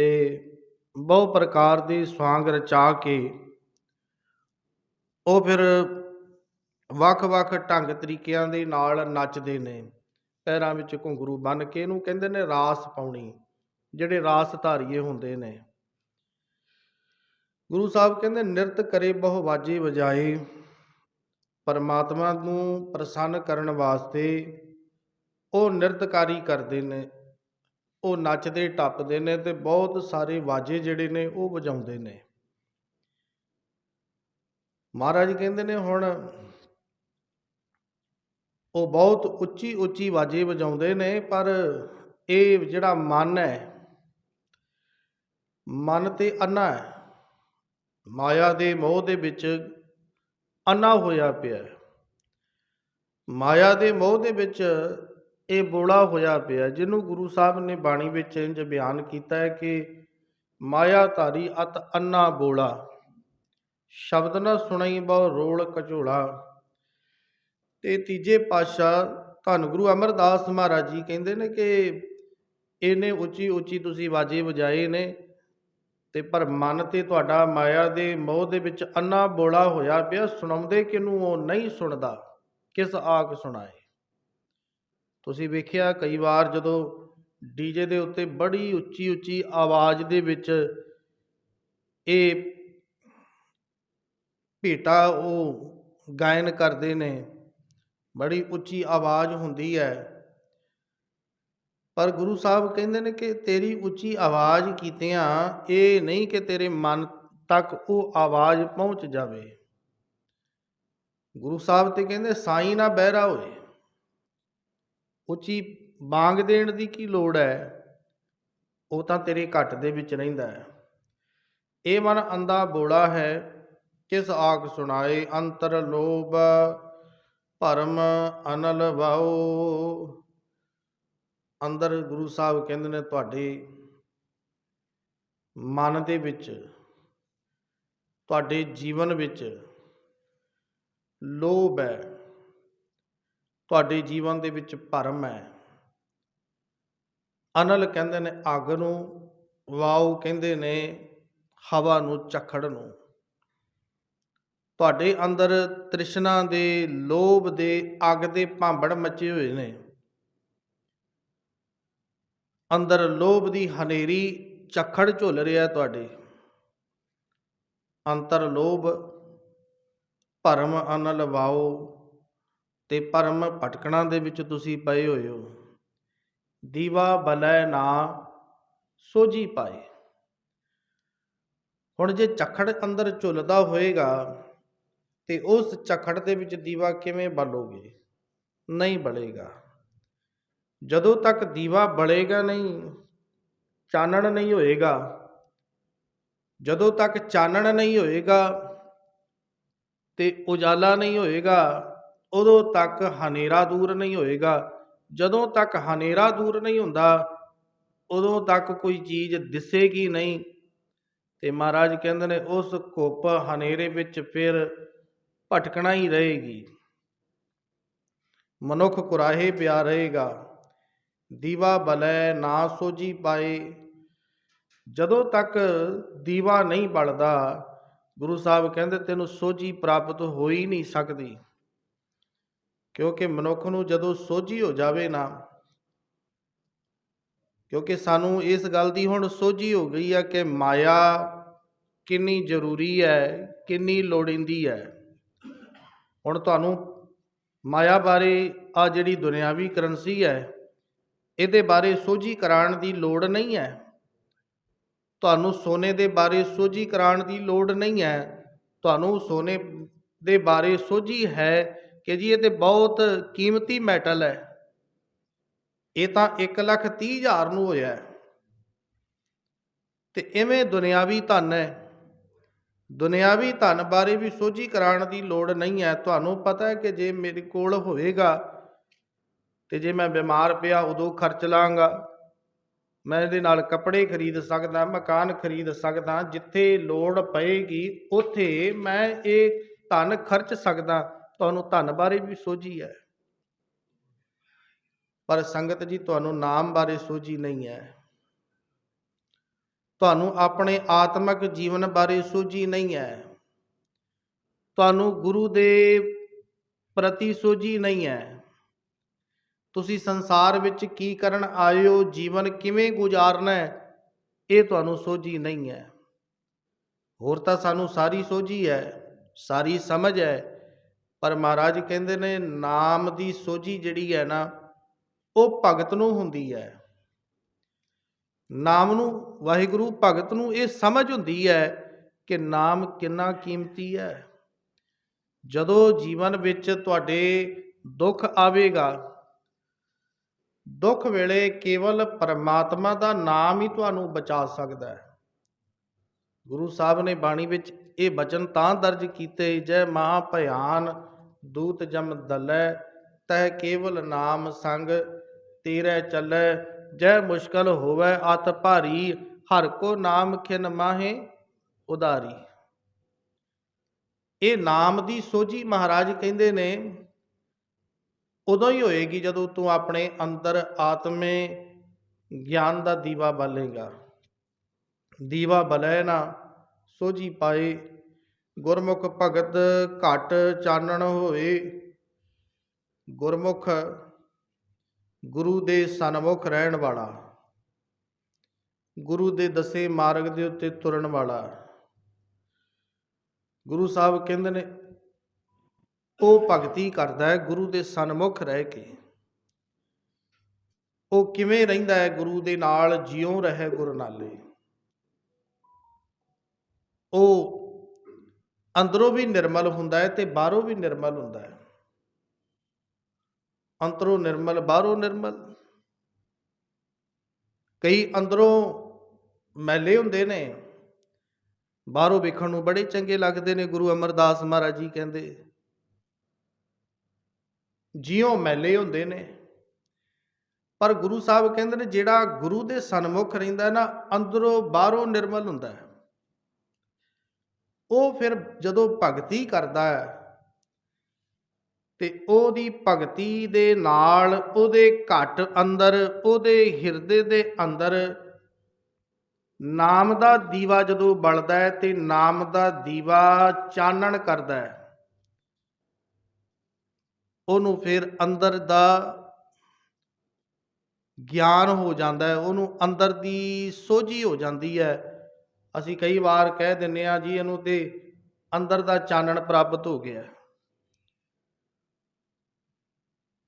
ਤੇ ਬਹੁ ਪ੍ਰਕਾਰ ਦੇ ਸਵਾਂਗ ਰਚਾ ਕੇ ਉਹ ਫਿਰ ਵੱਖ-ਵੱਖ ਢੰਗ ਤਰੀਕਿਆਂ ਦੇ ਨਾਲ ਨੱਚਦੇ ਨੇ। ਪੈਰਾਂ ਵਿੱਚ ਘੁੰਗਰੂ ਬੰਨ ਕੇ ਇਹਨੂੰ ਕਹਿੰਦੇ ਨੇ ਰਾਸ ਪਾਉਣੀ, ਜਿਹੜੇ ਰਾਸ ਧਾਰੀਏ ਹੁੰਦੇ ਨੇ। ਗੁਰੂ ਸਾਹਿਬ ਕਹਿੰਦੇ, ਨਿਰਤ ਕਰੇ ਬਹੁ ਵਾਜੇ ਵਜਾਏ, ਪਰਮਾਤਮਾ ਨੂੰ ਪ੍ਰਸੰਨ ਕਰਨ ਵਾਸਤੇ ਉਹ ਨਿਰਤਕਾਰੀ ਕਰਦੇ ਨੇ। ਉਹ ਨੱਚਦੇ, ਟੱਪਦੇ ਨੇ ਤੇ ਬਹੁਤ ਸਾਰੇ ਵਾਜੇ ਜਿਹੜੇ ਨੇ ਉਹ ਵਜਾਉਂਦੇ ਨੇ। ਮਹਾਰਾਜ ਕਹਿੰਦੇ ਨੇ ਹੁਣ ਉਹ ਬਹੁਤ ਉੱਚੀ ਉੱਚੀ ਵਾਜੇ ਵਜਾਉਂਦੇ ਨੇ, ਪਰ ਇਹ ਜਿਹੜਾ ਮਨ ਹੈ, ਮਨ ਤੇ ਅੰਨਾ ਹੈ। ਮਾਇਆ ਦੇ ਮੋਹ ਦੇ ਵਿੱਚ ਅੰਨਾ ਹੋਇਆ ਪਿਆ ਮਾਇਆ ਦੇ ਮੋਹ ਦੇ ਵਿੱਚ ਇਹ ਬੋਲਾ ਹੋਇਆ ਪਿਆ, ਜਿਹਨੂੰ ਗੁਰੂ ਸਾਹਿਬ ਨੇ ਬਾਣੀ ਵਿੱਚ ਇੰਜ ਬਿਆਨ ਕੀਤਾ ਹੈ ਕਿ ਮਾਇਆ ਧਾਰੀ ਅਤ ਅੰਨਾ ਬੋਲਾ, ਸ਼ਬਦ ਨਾ ਸੁਣਾਈ ਬਹੁ ਰੋਲ ਕਝੋਲਾ। ਤੇ ਤੀਜੇ ਪਾਤਸ਼ਾਹ ਧੰਨ ਗੁਰੂ ਅਮਰਦਾਸ ਮਹਾਰਾਜ ਜੀ ਕਹਿੰਦੇ ਨੇ ਕਿ ਇਹਨੇ ਉੱਚੀ ਉੱਚੀ ਤੁਸੀਂ ਵਾਜੇ ਵਜਾਏ ਨੇ ਤੇ ਪਰ ਮਨ ਤੇ ਤੁਹਾਡਾ ਮਾਇਆ ਦੇ ਮੋਹ ਦੇ ਵਿੱਚ ਅੰਨਾ ਬੋਲਾ ਹੋਇਆ ਪਿਆ, ਸੁਣਾਉਂਦੇ ਕਿਨੂੰ ਉਹ ਨਹੀਂ ਸੁਣਦਾ, ਕਿਸ ਆਖ ਸੁਣਾਏ? ਤੁਸੀਂ ਵੇਖਿਆ ਕਈ ਵਾਰ ਜਦੋਂ ਡੀਜੇ ਦੇ ਉੱਤੇ ਬੜੀ ਉੱਚੀ ਉੱਚੀ ਆਵਾਜ਼ ਦੇ ਵਿੱਚ ਇਹ ਭੇਟਾ ਉਹ ਗਾਇਨ ਕਰਦੇ ਨੇ, ਬੜੀ ਉੱਚੀ ਆਵਾਜ਼ ਹੁੰਦੀ ਹੈ। ਪਰ ਗੁਰੂ ਸਾਹਿਬ ਕਹਿੰਦੇ ਨੇ ਕਿ ਤੇਰੀ ਉੱਚੀ ਆਵਾਜ਼ ਕੀਤਿਆਂ, ਇਹ ਨਹੀਂ ਕਿ ਤੇਰੇ ਮਨ ਤੱਕ ਉਹ ਆਵਾਜ਼ ਪਹੁੰਚ ਜਾਵੇ। ਗੁਰੂ ਸਾਹਿਬ ਤੇ ਕਹਿੰਦੇ, ਸਾਈ ਨਾ ਬਹਿਰਾ ਹੋਏ ਉੱਚੀ ਬਾਂਗ ਦੇਣ ਦੀ ਕੀ ਲੋੜ ਹੈ? ਉਹ ਤਾਂ ਤੇਰੇ ਘੱਟ ਦੇ ਵਿੱਚ ਰਹਿੰਦਾ ਹੈ। ਇਹ ਮਨ ਅੰਦਾ ਬੋਲਾ ਹੈ, ਕਿਸ ਆਖ ਸੁਣਾਏ? ਅੰਤਰ ਲੋਭ, ਭਰਮ ਅਨਲ ਵਾਉ ਅੰਦਰ ਗੁਰੂ ਸਾਹਿਬ ਕਹਿੰਦੇ ਨੇ, ਤੁਹਾਡੇ ਮਨ ਦੇ ਵਿੱਚ, ਤੁਹਾਡੇ ਜੀਵਨ ਵਿੱਚ ਲੋਭ ਹੈ। ਤੁਹਾਡੇ ਜੀਵਨ ਦੇ ਵਿੱਚ ਭਰਮ ਹੈ। ਅਨਲ ਕਹਿੰਦੇ ਨੇ, ਅੱਗ ਨੂੰ ਵਾਉ ਕਹਿੰਦੇ ਨੇ, ਹਵਾ ਨੂੰ ਝੱਖੜ ਨੂੰ। ਤੁਹਾਡੇ ਅੰਦਰ ਤ੍ਰਿਸ਼ਨਾ ਦੇ, ਲੋਭ ਦੇ, ਅੱਗ ਦੇ ਭਾਂਬੜ ਮੱਚੇ ਹੋਏ ਨੇ। ਅੰਦਰ ਲੋਭ ਦੀ ਹਨੇਰੀ ਝੱਖੜ ਝੁੱਲ ਰਿਹਾ ਤੁਹਾਡੇ। ਅੰਤਰ ਲੋਭ, ਭਰਮ, ਅਨਲ ਵਾਓ ਤੇ ਭਰਮ ਭਟਕਣਾ ਦੇ ਵਿੱਚ ਤੁਸੀਂ ਪਏ ਹੋਏ ਹੋ। ਦੀਵਾ ਬਲੈ ਨਾ ਸੋਜੀ ਪਾਏ। ਹੁਣ ਜੇ ਝੱਖੜ ਅੰਦਰ ਝੁਲਦਾ ਹੋਏਗਾ, ਤੇ ਉਸ ਝੱਖੜ ਦੇ ਵਿੱਚ ਦੀਵਾ ਕਿਵੇਂ ਬਲੋਗੇ? ਨਹੀਂ ਬਲੇਗਾ। ਜਦੋਂ ਤੱਕ ਦੀਵਾ ਬਲੇਗਾ ਨਹੀਂ, ਚਾਨਣ ਨਹੀਂ ਹੋਏਗਾ। ਜਦੋਂ ਤੱਕ ਚਾਨਣ ਨਹੀਂ ਹੋਏਗਾ ਤੇ ਉਜਾਲਾ ਨਹੀਂ ਹੋਏਗਾ ਉਦੋਂ ਤੱਕ ਹਨੇਰਾ ਦੂਰ ਨਹੀਂ ਹੋਏਗਾ। ਜਦੋਂ ਤੱਕ ਹਨੇਰਾ ਦੂਰ ਨਹੀਂ ਹੁੰਦਾ, ਉਦੋਂ ਤੱਕ ਕੋਈ ਚੀਜ਼ ਦਿਸੇਗੀ ਨਹੀਂ। ਤੇ ਮਹਾਰਾਜ ਕਹਿੰਦੇ ਨੇ, ਉਸ ਘੁੱਪ ਹਨੇਰੇ ਵਿੱਚ ਫਿਰ ਭਟਕਣਾ ਹੀ ਰਹੇਗੀ। ਮਨੁੱਖ ਕੁਰਾਹੇ ਪਿਆ ਰਹੇਗਾ। ਦੀਵਾ ਬਲੈ ਨਾ ਸੋਜੀ ਪਾਏ। ਜਦੋਂ ਤੱਕ ਦੀਵਾ ਨਹੀਂ ਬਲਦਾ, ਗੁਰੂ ਸਾਹਿਬ ਕਹਿੰਦੇ, ਤੈਨੂੰ ਸੋਝੀ ਪ੍ਰਾਪਤ ਹੋ ਹੀ ਨਹੀਂ ਸਕਦੀ। ਕਿਉਂਕਿ ਮਨੁੱਖ ਨੂੰ ਜਦੋਂ ਸੋਝੀ ਹੋ ਜਾਵੇ ਨਾ, ਕਿਉਂਕਿ ਸਾਨੂੰ ਇਸ ਗੱਲ ਦੀ ਹੁਣ ਸੋਝੀ ਹੋ ਗਈ ਆ ਕਿ ਮਾਇਆ ਕਿੰਨੀ ਜ਼ਰੂਰੀ ਹੈ, ਕਿੰਨੀ ਲੋੜੀਂਦੀ ਹੈ। ਹੁਣ ਤੁਹਾਨੂੰ ਮਾਇਆ ਬਾਰੇ ਆ ਜਿਹੜੀ ਦੁਨਿਆਵੀ ਕਰੰਸੀ ਹੈ, ਇਹਦੇ ਬਾਰੇ ਸੋਝੀ ਕਰਾਉਣ ਦੀ ਲੋੜ ਨਹੀਂ ਹੈ। ਤੁਹਾਨੂੰ ਸੋਨੇ ਦੇ ਬਾਰੇ ਸੋਝੀ ਕਰਾਉਣ ਦੀ ਲੋੜ ਨਹੀਂ ਹੈ। ਤੁਹਾਨੂੰ ਸੋਨੇ ਦੇ ਬਾਰੇ ਸੋਝੀ ਹੈ ਕਿ ਜੀ ਇਹ ਤੇ ਬਹੁਤ ਕੀਮਤੀ ਮੈਟਲ ਹੈ। ਇਹ ਤਾਂ 1 ਲੱਖ 30 ਹਜ਼ਾਰ ਨੂੰ ਹੋਇਆ ਹੈ। ਤੇ ਐਵੇਂ ਦੁਨਿਆਵੀ ਧਨ ਹੈ। ਦੁਨਿਆਵੀ ਧਨ ਬਾਰੇ ਵੀ ਸੋਝੀ ਕਰਾਉਣ ਦੀ ਲੋੜ ਨਹੀਂ ਹੈ। ਤੁਹਾਨੂੰ ਪਤਾ ਹੈ ਕਿ ਜੇ ਮੇਰੇ ਕੋਲ ਹੋਵੇਗਾ ਤੇ ਜੇ ਮੈਂ ਬਿਮਾਰ ਪਿਆ, ਉਦੋਂ ਖਰਚ ਲਾਂਗਾ। ਮੈਂ ਇਹਦੇ ਨਾਲ ਕੱਪੜੇ ਖਰੀਦ ਸਕਦਾ, ਮਕਾਨ ਖਰੀਦ ਸਕਦਾ, ਜਿੱਥੇ ਲੋੜ ਪਏਗੀ, ਉੱਥੇ ਮੈਂ ਇਹ ਧਨ ਖਰਚ ਸਕਦਾ। ਤੁਹਾਨੂੰ ਧਨ ਬਾਰੇ ਵੀ ਸੋਝੀ ਹੈ। ਪਰ ਸੰਗਤ ਜੀ, ਤੁਹਾਨੂੰ ਨਾਮ ਬਾਰੇ ਸੋਝੀ ਨਹੀਂ ਹੈ। ਤੁਹਾਨੂੰ ਆਪਣੇ ਆਤਮਿਕ ਜੀਵਨ ਬਾਰੇ ਸੋਝੀ ਨਹੀਂ ਹੈ। ਤੁਹਾਨੂੰ ਗੁਰੂ ਦੇ ਪ੍ਰਤੀ ਸੋਝੀ ਨਹੀਂ ਹੈ। ਤੁਸੀਂ ਸੰਸਾਰ ਵਿੱਚ ਕੀ ਕਰਨ ਆਏ ਹੋ ਜੀਵਨ ਕਿਵੇਂ ਗੁਜ਼ਾਰਨਾ ਹੈ, ਇਹ ਤੁਹਾਨੂੰ ਸੋਝੀ ਨਹੀਂ ਹੈ। ਹੋਰ ਤਾਂ ਸਾਨੂੰ ਸਾਰੀ ਸੋਝੀ ਹੈ, ਸਾਰੀ ਸਮਝ ਹੈ ਪਰ ਮਹਾਰਾਜ ਕਹਿੰਦੇ ਨੇ, ਨਾਮ ਦੀ ਸੋਝੀ ਜਿਹੜੀ ਹੈ ਨਾ, ਉਹ ਭਗਤ ਨੂੰ ਹੁੰਦੀ ਹੈ। ਨਾਮ ਨੂੰ, ਵਾਹਿਗੁਰੂ ਭਗਤ ਨੂੰ ਇਹ ਸਮਝ ਹੁੰਦੀ ਹੈ ਕਿ ਨਾਮ ਕਿੰਨਾ ਕੀਮਤੀ ਹੈ। ਜਦੋਂ ਜੀਵਨ ਵਿੱਚ ਤੁਹਾਡੇ ਦੁੱਖ ਆਵੇਗਾ, ਦੁੱਖ ਵੇਲੇ ਕੇਵਲ ਪਰਮਾਤਮਾ ਦਾ ਨਾਮ ਹੀ ਤੁਹਾਨੂੰ ਬਚਾ ਸਕਦਾ ਹੈ। ਗੁਰੂ ਸਾਹਿਬ ਨੇ ਬਾਣੀ ਵਿੱਚ ਇਹ ਬਚਨ ਤਾਂ ਦਰਜ ਕੀਤੇ, ਜੈ ਮਹਾ ਭਿਆਨ ਦੂਤ ਜਮ ਦਲੈ, ਤਹਿ ਕੇਵਲ ਨਾਮ ਸੰਗ ਤੇਰੇ ਚੱਲੈ, ਜੈ ਮੁਸ਼ਕਲ ਹੋਵੇ ਅਤ ਭਾਰੀ, ਹਰ ਕੋ ਨਾਮ ਖਿਨ ਮਾਹੇ ਉਦਾਰੀ ਇਹ ਨਾਮ ਦੀ ਸੋਝੀ ਮਹਾਰਾਜ ਕਹਿੰਦੇ ਨੇ, ਉਦੋਂ ਹੀ ਹੋਏਗੀ ਜਦੋਂ ਤੂੰ ਆਪਣੇ ਅੰਦਰ ਆਤਮੇ ਗਿਆਨ ਦਾ ਦੀਵਾ ਬਾਲੇਗਾ। ਦੀਵਾ ਬਲੈ ਨਾ, ਸੋਝੀ ਪਾਏ ਗੁਰਮੁਖ ਭਗਤ ਘਟ ਚਾਨਣ ਹੋਏ। ਗੁਰਮੁਖ ਗੁਰੂ ਦੇ ਸਨਮੁਖ ਰਹਿਣ ਵਾਲਾ। ਗੁਰੂ ਦੇ ਦਸੇ ਮਾਰਗ ਦੇ ਉੱਤੇ ਤੁਰਨ ਵਾਲਾ। ਗੁਰੂ ਸਾਹਿਬ ਕਹਿੰਦੇ ਨੇ, ਉਹ ਭਗਤੀ ਕਰਦਾ ਹੈ, ਗੁਰੂ ਦੇ ਸਨਮੁਖ ਰਹਿ ਕੇ। ਉਹ ਕਿਵੇਂ ਰਹਿੰਦਾ ਹੈ? ਗੁਰੂ ਦੇ ਨਾਲ ਜਿਉਂ ਰਹੇ ਗੁਰ ਨਾਲੇ ਉਹ ਅੰਦਰੋਂ ਵੀ ਨਿਰਮਲ ਹੁੰਦਾ ਹੈ ਤੇ ਬਾਹਰੋਂ ਵੀ ਨਿਰਮਲ ਹੁੰਦਾ ਹੈ। ਅੰਦਰੋਂ ਨਿਰਮਲ, ਬਾਹਰੋਂ ਨਿਰਮਲ। ਕਈ ਅੰਦਰੋਂ ਮੈਲੇ ਹੁੰਦੇ ਨੇ, ਬਾਹਰੋਂ ਵੇਖਣ ਨੂੰ ਬੜੇ ਚੰਗੇ ਲੱਗਦੇ ਨੇ, ਗੁਰੂ ਅਮਰਦਾਸ ਮਹਾਰਾਜ ਜੀ ਕਹਿੰਦੇ। ਜਿਉਂ ਮੈਲੇ ਹੁੰਦੇ ਨੇ। ਪਰ ਗੁਰੂ ਸਾਹਿਬ ਕਹਿੰਦੇ ਨੇ, ਜਿਹੜਾ ਗੁਰੂ ਦੇ ਸਨਮੁਖ ਰਹਿੰਦਾ ਨਾ, ਅੰਦਰੋਂ ਬਾਹਰੋਂ ਨਿਰਮਲ ਹੁੰਦਾ ਹੈ। ਉਹ ਫਿਰ ਜਦੋਂ ਭਗਤੀ ਕਰਦਾ ਹੈ ਤੇ ਉਹਦੀ ਭਗਤੀ ਦੇ ਨਾਲ ਉਹਦੇ ਘਟ ਅੰਦਰ, ਉਹਦੇ ਹਿਰਦੇ ਦੇ ਅੰਦਰ ਨਾਮ ਦਾ ਦੀਵਾ ਜਦੋਂ ਬਲਦਾ ਹੈ ਤੇ ਨਾਮ ਦਾ ਦੀਵਾ ਚਾਨਣ ਕਰਦਾ ਹੈ। ਉਹਨੂੰ ਫਿਰ ਅੰਦਰ ਦਾ ਗਿਆਨ ਹੋ ਜਾਂਦਾ ਹੈ, ਉਹਨੂੰ ਅੰਦਰ ਦੀ ਸੋਝੀ ਹੋ ਜਾਂਦੀ ਹੈ। ਅਸੀਂ ਕਈ ਵਾਰ ਕਹਿ ਦਿੰਨੇ ਆ ਜੀ ਇਹਨੂੰ ਤੇ ਅੰਦਰ ਦਾ ਚਾਨਣ ਪ੍ਰਾਪਤ ਹੋ ਗਿਆ।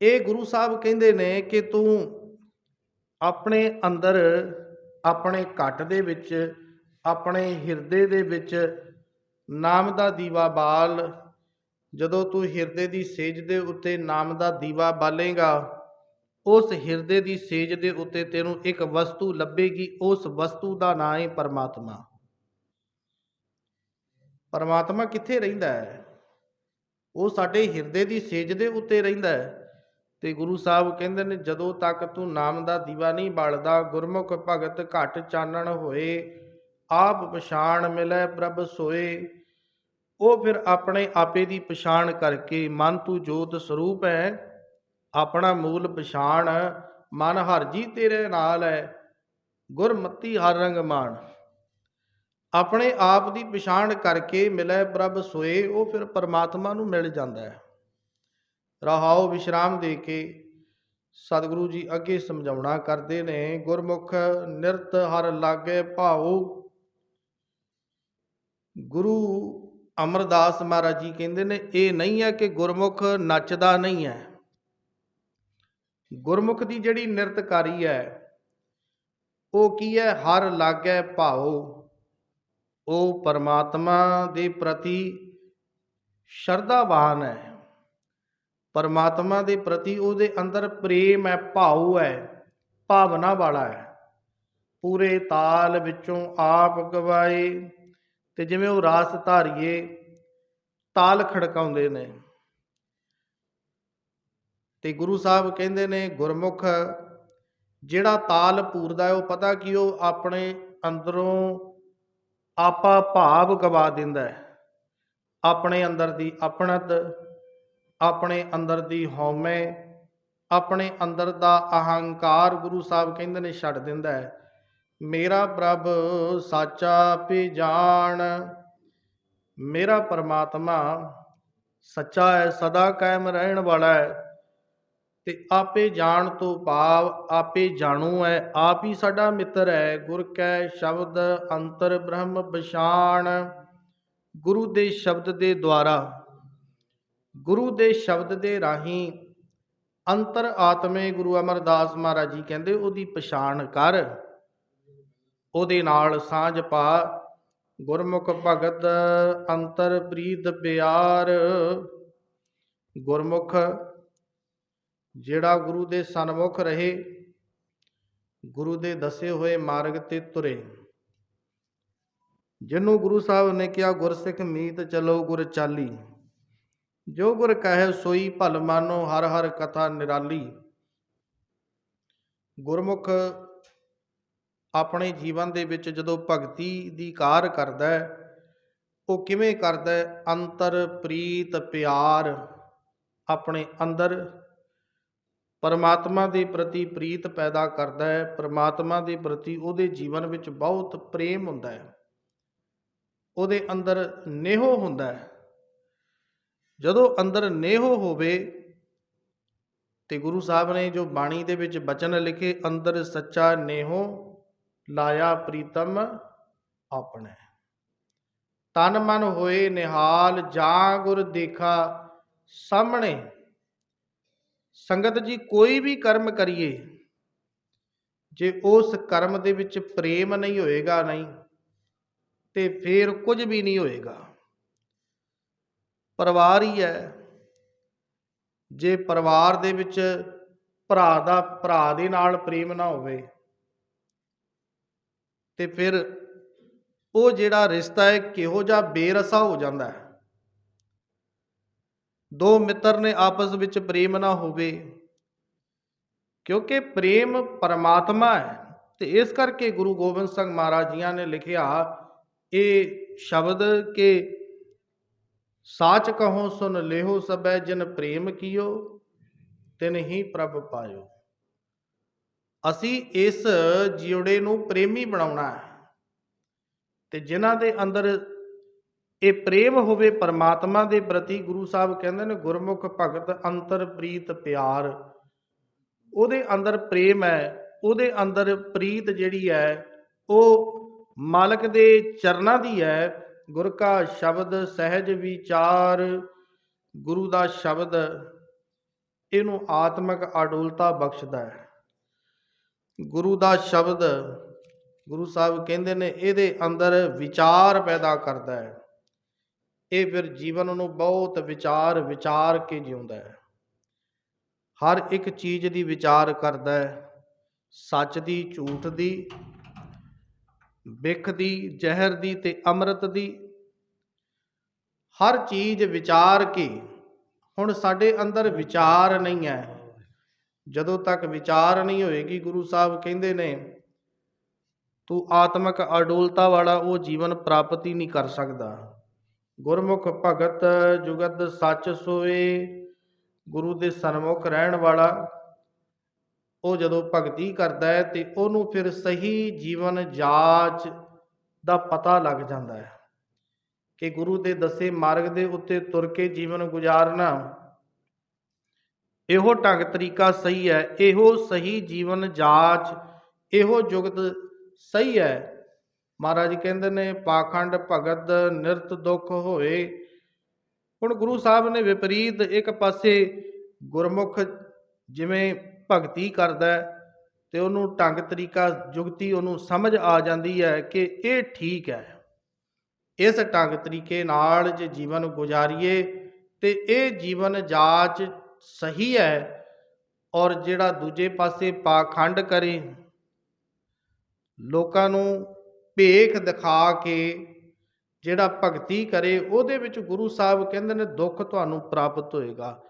ਇਹ ਗੁਰੂ ਸਾਹਿਬ ਕਹਿੰਦੇ ਨੇ ਕਿ ਤੂੰ ਆਪਣੇ ਅੰਦਰ, ਆਪਣੇ ਘਟ ਦੇ ਵਿੱਚ, ਆਪਣੇ ਹਿਰਦੇ ਦੇ ਵਿੱਚ ਨਾਮ ਦਾ ਦੀਵਾ ਬਾਲ, ਜਦੋਂ ਤੂੰ ਹਿਰਦੇ ਦੀ ਸੇਜ ਦੇ ਉੱਤੇ ਨਾਮ ਦਾ ਦੀਵਾ ਬਾਲੇਗਾ, ਉਸ ਹਿਰਦੇ ਦੀ ਸੇਜ ਦੇ ਉੱਤੇ ਤੈਨੂੰ ਇੱਕ ਵਸਤੂ ਲੱਭੇਗੀ, ਉਸ ਵਸਤੂ ਦਾ ਨਾਂ ਹੈ ਪਰਮਾਤਮਾ। ਪਰਮਾਤਮਾ ਕਿੱਥੇ ਰਹਿੰਦਾ ਹੈ? ਉਹ ਸਾਡੇ ਹਿਰਦੇ ਦੀ ਸੇਜ ਦੇ ਉੱਤੇ ਰਹਿੰਦਾ ਹੈ। ਤੇ ਗੁਰੂ ਸਾਹਿਬ ਕਹਿੰਦੇ ਨੇ, ਜਦੋਂ ਤੱਕ ਤੂੰ ਨਾਮ ਦਾ ਦੀਵਾ ਨਹੀਂ ਬਲਦਾ, ਗੁਰਮੁਖ ਭਗਤ ਘਟ ਚਾਨਣ ਹੋਏ, ਆਪ ਪਛਾਣ ਮਿਲੇ ਪ੍ਰਭ ਸੋਏ। ਉਹ ਫਿਰ ਆਪਣੇ ਆਪੇ ਦੀ ਪਛਾਣ ਕਰਕੇ ਮਨ ਤੂੰ ਜੋਤ ਸਰੂਪ ਹੈ। ਆਪਣਾ ਮੂਲ ਪਛਾਣ ਮਨ ਹਰ ਜੀ ਤੇਰੇ ਨਾਲ ਹੈ। ਗੁਰਮਤੀ ਹਰ ਰੰਗ ਮਾਣ। ਆਪਣੇ ਆਪ ਦੀ ਪਛਾਣ ਕਰਕੇ ਮਿਲੇ ਪ੍ਰਭ ਸੋਏ, ਉਹ ਫਿਰ ਪਰਮਾਤਮਾ ਨੂੰ ਮਿਲ ਜਾਂਦਾ ਹੈ। ਰਹਾਓ ਵਿਸ਼ਰਾਮ ਦੇ ਕੇ ਸਤਿਗੁਰੂ ਜੀ ਅੱਗੇ ਸਮਝਾਉਣਾ ਕਰਦੇ ਨੇ, ਗੁਰਮੁਖ ਨਿਰਤ ਹਰ ਲਾਗੇ ਭਾਉ। ਗੁਰੂ ਅਮਰਦਾਸ ਮਹਾਰਾਜ ਜੀ ਕਹਿੰਦੇ ਨੇ, ਇਹ ਨਹੀਂ ਹੈ ਕਿ ਗੁਰਮੁਖ ਨੱਚਦਾ ਨਹੀਂ ਹੈ। ਗੁਰਮੁਖ ਦੀ ਜਿਹੜੀ ਨਿਰਤਕਾਰੀ ਹੈ, ਉਹ ਕੀ ਹੈ? ਹਰ ਲਾਗੇ ਭਾਉ। ਉਹ ਪਰਮਾਤਮਾ ਦੇ ਪ੍ਰਤੀ ਸ਼ਰਧਾਵਾਨ ਹੈ। ਪਰਮਾਤਮਾ ਦੇ ਪ੍ਰਤੀ ਉਹਦੇ ਅੰਦਰ ਪ੍ਰੇਮ ਹੈ, ਭਾਉ ਹੈ, ਭਾਵਨਾ ਵਾਲਾ ਹੈ। ਪੂਰੇ ਤਾਲ ਵਿੱਚੋਂ ਆਪ ਗਵਾਏ ਤੇ ਜਿਵੇਂ ਉਹ ਰਾਸ ਧਾਰੀਏ, ਤਾਲ ਖੜਕਾਉਂਦੇ ਨੇ। ਤੇ ਗੁਰੂ ਸਾਹਿਬ ਕਹਿੰਦੇ ਨੇ, ਗੁਰਮੁਖ, ਜਿਹੜਾ ਤਾਲ ਪੂਰਦਾ ਹੈ, ਉਹ ਪਤਾ ਕਿ ਉਹ ਆਪਣੇ ਅੰਦਰੋਂ ਆਪਾ ਭਾਵ ਗਵਾ ਦਿੰਦਾ ਹੈ। ਆਪਣੇ ਅੰਦਰ ਦੀ ਆਪਣਤ, ਆਪਣੇ ਅੰਦਰ ਦੀ ਹਉਮੈ, ਆਪਣੇ ਅੰਦਰ ਦਾ ਅਹੰਕਾਰ ਗੁਰੂ ਸਾਹਿਬ ਕਹਿੰਦੇ ਨੇ ਛੱਡ ਦਿੰਦਾ ਹੈ। ਮੇਰਾ ਪ੍ਰਭ ਸਾਚਾ ਪੀ ਜਾਣ ਮੇਰਾ ਪਰਮਾਤਮਾ ਸੱਚਾ ਹੈ, ਸਦਾ ਕਾਇਮ ਰਹਿਣ ਵਾਲਾ ਹੈ। ਤੇ ਆਪੇ ਜਾਣ ਤੋਂ ਭਾਵ ਆਪੇ ਜਾਣੂ ਹੈ ਆਪ ਹੀ ਸਾਡਾ ਮਿੱਤਰ ਹੈ ਗੁਰ ਕੈ ਸ਼ਬਦ ਅੰਤਰ ਬ੍ਰਹਮ ਪਛਾਣ। ਗੁਰੂ ਦੇ ਸ਼ਬਦ ਦੇ ਦੁਆਰਾ, ਗੁਰੂ ਦੇ ਸ਼ਬਦ ਦੇ ਰਾਹੀਂ ਅੰਤਰ ਆਤਮੇ ਗੁਰੂ ਅਮਰਦਾਸ ਮਹਾਰਾਜ ਜੀ ਕਹਿੰਦੇ, ਉਹਦੀ ਪਛਾਣ ਕਰ। ਉਹਦੇ ਨਾਲ ਸਾਂਝ ਪਾ। ਗੁਰਮੁਖ ਭਗਤ ਅੰਤਰ ਪ੍ਰੀਤ ਪਿਆਰ। ਗੁਰਮੁਖ ਜਿਹੜਾ ਗੁਰੂ ਦੇ ਸਨਮੁਖ ਰਹੇ, ਗੁਰੂ ਦੇ ਦੱਸੇ ਹੋਏ ਮਾਰਗ ਤੇ ਤੁਰੇ। ਜਿਹਨੂੰ ਗੁਰੂ ਸਾਹਿਬ ਨੇ ਕਿਹਾ, ਗੁਰਸਿੱਖ ਮੀਤ ਚਲੋ ਗੁਰ ਚਾਲੀ। ਜੋ ਗੁਰ ਕਹੇ ਸੋਈ ਭਲ ਮਾਨੋ, ਹਰ ਹਰ ਕਥਾ ਨਿਰਾਲੀ। ਗੁਰਮੁਖ ਆਪਣੇ ਜੀਵਨ ਦੇ ਵਿੱਚ ਜਦੋਂ ਭਗਤੀ ਦੀ ਕਾਰ ਕਰਦਾ ਹੈ, ਉਹ ਕਿਵੇਂ ਕਰਦਾ ਹੈ? ਅੰਤਰ ਪ੍ਰੀਤ ਪਿਆਰ ਆਪਣੇ ਅੰਦਰ ਪਰਮਾਤਮਾ ਦੇ ਪ੍ਰਤੀ ਪ੍ਰੀਤ ਪੈਦਾ ਕਰਦਾ ਹੈ, ਪਰਮਾਤਮਾ ਦੇ ਪ੍ਰਤੀ ਉਹਦੇ ਜੀਵਨ ਵਿੱਚ ਬਹੁਤ ਪ੍ਰੇਮ ਹੁੰਦਾ ਹੈ। ਉਹਦੇ ਅੰਦਰ ਨੇਹੋ ਹੁੰਦਾ ਹੈ। ਜਦੋਂ ਅੰਦਰ ਨੇਹੋ ਹੋਵੇ ਤੇ ਗੁਰੂ ਸਾਹਿਬ ਨੇ ਜੋ ਬਾਣੀ ਦੇ ਵਿੱਚ ਬਚਨ ਲਿਖੇ, ਅੰਦਰ ਸੱਚਾ ਨੇਹੋ ਲਾਇਆ ਪ੍ਰੀਤਮ ਆਪਣੇ ਤਨ ਮਨ ਹੋਏ ਨਿਹਾਲ, ਜਾਂ ਗੁਰ ਦੇਖਾ ਸਾਹਮਣੇ ਸੰਗਤ ਜੀ ਕੋਈ ਵੀ ਕਰਮ ਕਰੀਏ, ਜੇ ਉਸ ਕਰਮ ਦੇ ਵਿੱਚ ਪ੍ਰੇਮ ਨਹੀਂ ਹੋਏਗਾ ਨਹੀਂ, ਤੇ ਫੇਰ ਕੁਝ ਵੀ ਨਹੀਂ ਹੋਏਗਾ। ਪਰਿਵਾਰ ਹੀ ਹੈ। ਜੇ ਪਰਿਵਾਰ ਦੇ ਵਿੱਚ ਭਰਾ ਦਾ ਭਰਾ ਦੇ ਨਾਲ ਪ੍ਰੇਮ ਨਾ ਹੋਵੇ, ਤੇ ਫਿਰ ਉਹ ਜਿਹੜਾ ਰਿਸ਼ਤਾ ਹੈ ਕਿਹੋ ਜਿਹਾ ਬੇਰਸਾ ਹੋ ਜਾਂਦਾ ਹੈ। ਦੋ ਮਿੱਤਰ ਨੇ ਆਪਸ ਵਿੱਚ ਪ੍ਰੇਮ ਨਾ ਹੋਵੇ। ਕਿਉਂਕਿ ਪ੍ਰੇਮ ਪਰਮਾਤਮਾ ਹੈ, ਤੇ ਇਸ ਕਰਕੇ ਗੁਰੂ ਗੋਬਿੰਦ ਸਿੰਘ ਮਹਾਰਾਜ ਜੀਆਂ ਨੇ ਲਿਖਿਆ, ਇਹ ਸ਼ਬਦ ਕਿ ਸਾਚ ਕਹੋ ਸੁਨ ਲੇਹੋ ਸਬੈ ਜਿਨ ਪ੍ਰੇਮ ਕੀਓ, ਤਿਨ ਹੀ ਪ੍ਰਭ ਪਾਇਓ। ਅਸੀਂ ਇਸ ਜਿਉੜੇ ਨੂੰ ਪ੍ਰੇਮੀ ਬਣਾਉਣਾ ਹੈ, ਤੇ ਜਿਨ੍ਹਾਂ ਦੇ ਅੰਦਰ ਇਹ ਪ੍ਰੇਮ ਹੋਵੇ ਪਰਮਾਤਮਾ ਦੇ ਪ੍ਰਤੀ, ਗੁਰੂ ਸਾਹਿਬ ਕਹਿੰਦੇ ਨੇ ਗੁਰਮੁਖ ਭਗਤ ਅੰਤਰ ਪ੍ਰੀਤ ਪਿਆਰ। ਉਹਦੇ ਅੰਦਰ ਪ੍ਰੇਮ ਹੈ, ਉਹਦੇ ਅੰਦਰ ਪ੍ਰੀਤ ਜਿਹੜੀ ਹੈ, ਉਹ ਮਾਲਕ ਦੇ ਚਰਨਾਂ ਦੀ ਹੈ। ਗੁਰ ਕਾ ਸ਼ਬਦ ਸਹਿਜ ਵਿਚਾਰ, ਗੁਰੂ ਦਾ ਸ਼ਬਦ ਇਹਨੂੰ ਆਤਮਿਕ ਅਡੋਲਤਾ ਬਖਸ਼ਦਾ ਹੈ। ਗੁਰੂ ਦਾ ਸ਼ਬਦ ਗੁਰੂ ਸਾਹਿਬ ਕਹਿੰਦੇ ਨੇ, ਇਹਦੇ ਅੰਦਰ ਵਿਚਾਰ ਪੈਦਾ ਕਰਦਾ ਹੈ। ਇਹ ਫਿਰ ਜੀਵਨ ਨੂੰ ਬਹੁਤ ਵਿਚਾਰ ਵਿਚਾਰ ਕੇ ਜਿਉਂਦਾ ਹੈ। ਹਰ ਇੱਕ ਚੀਜ਼ ਦੀ ਵਿਚਾਰ ਕਰਦਾ ਹੈ। ਸੱਚ ਦੀ, ਝੂਠ ਦੀ, ਬਿਖ ਦੀ, ਜ਼ਹਿਰ ਦੀ ਤੇ ਅੰਮ੍ਰਿਤ ਦੀ। ਹਰ ਚੀਜ਼ ਵਿਚਾਰ ਕੇ। ਹੁਣ ਸਾਡੇ ਅੰਦਰ ਵਿਚਾਰ ਨਹੀਂ ਹੈ। ਜਦੋਂ ਤੱਕ ਵਿਚਾਰ ਨਹੀਂ ਹੋਏਗੀ, ਗੁਰੂ ਸਾਹਿਬ ਕਹਿੰਦੇ ਨੇ, ਤੂੰ ਆਤਮਿਕ ਅਡੋਲਤਾ ਵਾਲਾ ਉਹ ਜੀਵਨ ਪ੍ਰਾਪਤੀ ਨਹੀਂ ਕਰ ਸਕਦਾ। ਗੁਰਮੁਖ ਭਗਤ ਜੁਗਤ ਸੱਚ ਸੋਏ, ਗੁਰੂ ਦੇ ਸਨਮੁਖ ਰਹਿਣ ਵਾਲਾ। ਉਹ ਜਦੋਂ ਭਗਤੀ ਕਰਦਾ ਹੈ ਤੇ ਉਹਨੂੰ ਫਿਰ ਸਹੀ ਜੀਵਨ ਜਾਚ ਦਾ ਪਤਾ ਲੱਗ ਜਾਂਦਾ ਹੈ ਕਿ ਗੁਰੂ ਦੇ ਦੱਸੇ ਮਾਰਗ ਦੇ ਉੱਤੇ ਤੁਰ ਕੇ ਜੀਵਨ ਗੁਜ਼ਾਰਨਾ। ਇਹੋ ਢੰਗ ਤਰੀਕਾ ਸਹੀ ਹੈ, ਇਹੋ ਸਹੀ ਜੀਵਨ ਜਾਚ, ਇਹੋ ਜੁਗਤ ਸਹੀ ਹੈ। ਮਹਾਰਾਜ ਕਹਿੰਦੇ ਨੇ, ਪਾਖੰਡ ਭਗਤ ਨਿਰਤ ਦੁਖ ਹੋਏ। ਹੁਣ ਗੁਰੂ ਸਾਹਿਬ ਨੇ ਵਿਪਰੀਤ ਇੱਕ ਪਾਸੇ ਗੁਰਮੁਖ ਜਿਵੇਂ ਭਗਤੀ ਕਰਦਾ ਤੇ ਉਹਨੂੰ ਢੰਗ ਤਰੀਕਾ, ਜੁਗਤੀ ਉਹਨੂੰ ਸਮਝ ਆ ਜਾਂਦੀ ਹੈ ਕਿ ਇਹ ਠੀਕ ਹੈ। ਇਸ ਢੰਗ ਤਰੀਕੇ ਨਾਲ ਜੇ ਜੀਵਨ ਗੁਜ਼ਾਰੀਏ ਤੇ ਇਹ ਜੀਵਨ ਜਾਚ ਸਹੀ ਹੈ ਔਰ ਜਿਹੜਾ ਦੂਜੇ ਪਾਸੇ ਪਾਖੰਡ ਕਰੇ, ਲੋਕਾਂ ਨੂੰ ਭੇਖ ਦਿਖਾ ਕੇ ਜਿਹੜਾ ਭਗਤੀ ਕਰੇ, ਉਹਦੇ ਵਿੱਚ ਗੁਰੂ ਸਾਹਿਬ ਕਹਿੰਦੇ ਨੇ ਦੁੱਖ ਤੁਹਾਨੂੰ ਪ੍ਰਾਪਤ ਹੋਏਗਾ।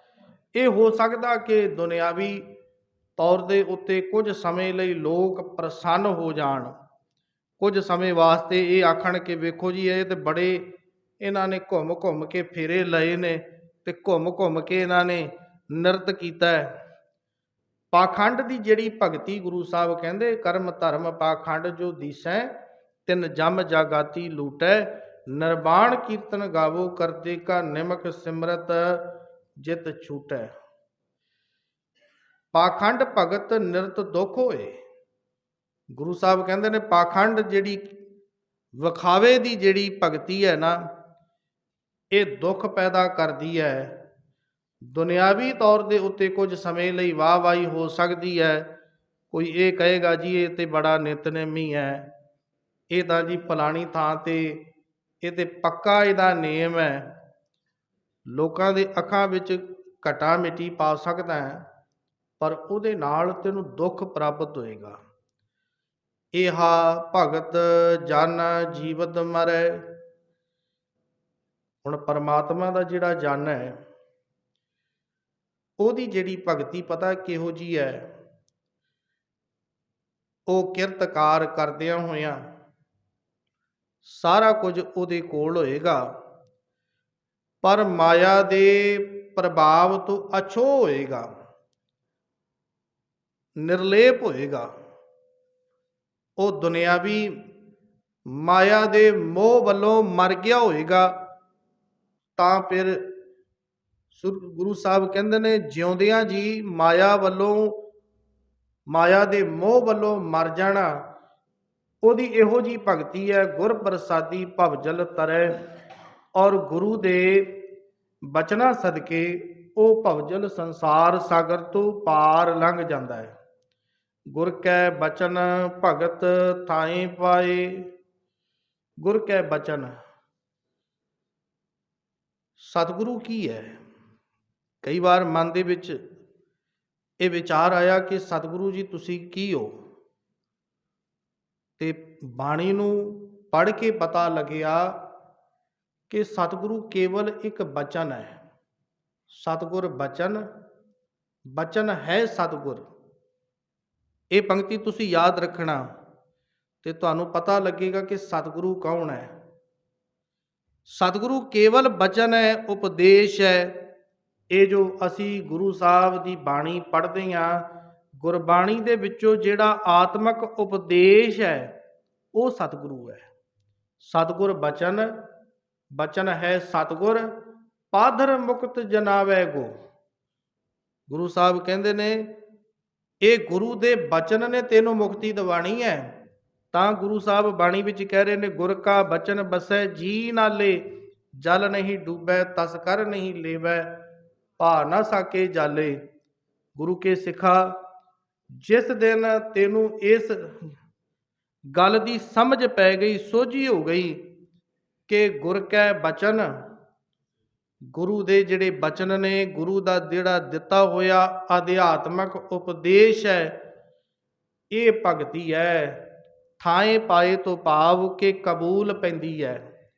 ਇਹ ਹੋ ਸਕਦਾ ਕਿ ਦੁਨਿਆਵੀ ਤੌਰ ਦੇ ਉੱਤੇ ਕੁਝ ਸਮੇਂ ਲਈ ਲੋਕ ਪ੍ਰਸੰਨ ਹੋ ਜਾਣ। ਕੁਝ ਸਮੇਂ ਵਾਸਤੇ ਇਹ ਆਖਣ ਕਿ ਵੇਖੋ ਜੀ, ਇਹ ਤੇ ਬੜੇ ਇਹਨਾਂ ਨੇ ਘੁੰਮ ਘੁੰਮ ਕੇ ਫੇਰੇ ਲਏ ਨੇ ਤੇ ਘੁੰਮ ਘੁੰਮ ਕੇ ਇਹਨਾਂ ਨੇ ਨਿਰਤ ਕੀਤਾ ਹੈ। ਪਾਖੰਡ ਦੀ ਜਿਹੜੀ ਭਗਤੀ ਗੁਰੂ ਸਾਹਿਬ ਕਹਿੰਦੇ, ਕਰਮ ਧਰਮ ਪਾਖੰਡ ਜੋ ਦੀਸੈ ਤਿਨ ਜਮ ਜਾਗਾਤੀ ਲੂਟੈ, ਨਿਰਵਾਣ ਕੀਰਤਨ ਗਾਵੋ ਕਰਦੇ ਕਾ ਨਿਮਕ ਸਿਮਰਤ ਜਿਤ ਛੂਟੈ। ਪਾਖੰਡ ਭਗਤ ਨਿਰਤ ਦੁਖ ਹੋਏ। ਗੁਰੂ ਸਾਹਿਬ ਕਹਿੰਦੇ ਨੇ ਪਾਖੰਡ ਜਿਹੜੀ ਵਿਖਾਵੇ ਦੀ ਜਿਹੜੀ ਭਗਤੀ ਹੈ ਨਾ, ਇਹ ਦੁੱਖ ਪੈਦਾ ਕਰਦੀ ਹੈ। ਦੁਨਿਆਵੀ ਤੌਰ ਦੇ ਉੱਤੇ ਕੁਝ ਸਮੇਂ ਲਈ ਵਾਹ-ਵਾਹੀ ਹੋ ਸਕਦੀ ਹੈ। ਕੋਈ ਇਹ ਕਹੇਗਾ ਜੀ, ਇਹ ਤੇ ਬੜਾ ਨਿਤਨੇਮੀ ਹੈ। ਇਹ ਤਾਂ ਜੀ ਫਲਾਣੀ ਥਾਂ ਤੇ, ਇਹ ਤੇ ਪੱਕਾ ਇਹਦਾ ਨੇਮ ਹੈ। ਲੋਕਾਂ ਦੇ ਅੱਖਾਂ ਵਿੱਚ ਘਟਾ ਮਿੱਟੀ ਪਾ ਸਕਦਾ ਹੈ, ਪਰ ਉਹਦੇ ਨਾਲ ਤੈਨੂੰ ਦੁੱਖ ਪ੍ਰਾਪਤ ਹੋਏਗਾ। ਇਹਾ ਭਗਤ ਜਨ ਜੀਵਤ ਮਰੈ। ਹੁਣ ਪਰਮਾਤਮਾ ਦਾ ਜਿਹੜਾ ਜਨ ਹੈ, ਉਹਦੀ ਜਿਹੜੀ ਭਗਤੀ ਪਤਾ ਕਿਹੋ ਜੀ ਹੈ? ਉਹ ਕਿਰਤਕਾਰ ਕਰਦਿਆਂ ਹੋਇਆਂ ਸਾਰਾ ਕੁਝ ਉਹਦੇ ਕੋਲ ਹੋਏਗਾ। ਪਰ ਮਾਇਆ ਦੇ ਪ੍ਰਭਾਵ ਤੋਂ ਅਛੋ ਹੋਏਗਾ। ਨਿਰਲੇਪ ਹੋਏਗਾ। ਉਹ ਦੁਨਿਆਵੀ ਮਾਇਆ ਦੇ ਮੋਹ ਵੱਲੋਂ ਮਰ ਗਿਆ ਹੋਏਗਾ। ਤਾਂ ਫਿਰ ਸੁਰ ਗੁਰੂ ਸਾਹਿਬ ਕਹਿੰਦੇ ਨੇ, ਜਿਉਂਦਿਆਂ ਜੀ ਮਾਇਆ ਵੱਲੋਂ, ਮਾਇਆ ਦੇ ਮੋਹ ਵੱਲੋਂ ਮਰ ਜਾਣਾ ਉਹਦੀ ਇਹੋ ਜੀ ਭਗਤੀ ਹੈ ਗੁਰ ਪ੍ਰਸਾਦੀ ਭਵਜਲ ਤਰੈ। ਔਰ ਗੁਰੂ ਦੇ ਬਚਨਾ ਸਦਕੇ ਉਹ ਭਵਜਲ ਸੰਸਾਰ ਸਾਗਰ ਤੋਂ ਪਾਰ ਲੰਘ ਜਾਂਦਾ ਹੈ। ਗੁਰ ਕੈ ਬਚਨ ਭਗਤ ਥਾਈ ਪਾਏ। ਗੁਰ ਕੈ ਬਚਨ, ਸਤਿਗੁਰੂ ਕੀ ਹੈ? ਕਈ ਵਾਰ ਮਨ ਦੇ ਵਿੱਚ ਇਹ ਵਿਚਾਰ ਆਇਆ ਕਿ ਸਤਿਗੁਰੂ ਜੀ, ਤੁਸੀਂ ਕੀ ਹੋ? ਤੇ ਬਾਣੀ ਨੂੰ ਪੜ੍ਹ ਕੇ ਪਤਾ ਲੱਗਿਆ ਕਿ ਸਤਿਗੁਰੂ ਕੇਵਲ ਇੱਕ ਬਚਨ ਹੈ। ਸਤਿਗੁਰ ਬਚਨ ਬਚਨ ਹੈ ਸਤਿਗੁਰ। ਇਹ ਪੰਕਤੀ ਤੁਸੀਂ ਯਾਦ ਰੱਖਣਾ ਤੇ ਤੁਹਾਨੂੰ ਪਤਾ ਲੱਗੇਗਾ ਕਿ ਸਤਿਗੁਰੂ ਕੌਣ ਹੈ। ਸਤਿਗੁਰੂ ਕੇਵਲ ਬਚਨ ਹੈ, ਉਪਦੇਸ਼ ਹੈ। ਇਹ ਜੋ ਅਸੀਂ ਗੁਰੂ ਸਾਹਿਬ ਦੀ ਬਾਣੀ ਪੜ੍ਹਦੇ ਹਾਂ ਗੁਰਬਾਣੀ ਦੇ ਵਿੱਚੋਂ ਜਿਹੜਾ ਆਤਮਿਕ ਉਪਦੇਸ਼ ਹੈ, ਉਹ ਸਤਿਗੁਰੂ ਹੈ। ਸਤਿਗੁਰ ਬਚਨ ਬਚਨ ਹੈ ਸਤਿਗੁਰ, ਪਾਧਰ ਮੁਕਤ ਜਨਾਵੈ ਗੋ। ਗੁਰੂ ਸਾਹਿਬ ਕਹਿੰਦੇ ਨੇ, ਇਹ ਗੁਰੂ ਦੇ ਬਚਨ ਨੇ ਤੈਨੂੰ ਮੁਕਤੀ ਦਿਵਾਣੀ ਹੈ। ਤਾਂ ਗੁਰੂ ਸਾਹਿਬ ਬਾਣੀ ਵਿੱਚ ਕਹਿ ਰਹੇ ਨੇ, ਗੁਰ ਕਾ ਬਚਨ ਬਸੈ ਜੀ ਨਾਲੇ, ਜਲ ਨਹੀਂ ਡੂਬੈ, ਤਸ ਕਰ ਨਹੀਂ ਲੇਵੈ ਭਾ ਨਾ ਸਾਕੇ ਜਾਲੇ। ਗੁਰੂ ਕੇ ਸਿੱਖਾ ਜਿਸ ਦਿਨ ਤੈਨੂੰ ਇਸ ਗੱਲ ਦੀ ਸਮਝ ਪੈ ਗਈ, ਸੋਝੀ ਹੋ ਗਈ ਕਿ ਗੁਰ ਕੈ ਬਚਨ। ਗੁਰੂ ਦੇ ਜਿਹੜੇ ਬਚਨ ਨੇ, ਗੁਰੂ ਦਾ ਜਿਹੜਾ ਦਿੱਤਾ ਹੋਇਆ ਅਧਿਆਤਮਕ ਉਪਦੇਸ਼ ਹੈ, ਇਹ ਭਗਤੀ ਹੈ। ਥਾਏ ਪਾਏ ਤੋਂ ਭਾਵ ਕਿ ਕਬੂਲ ਪੈਂਦੀ ਹੈ।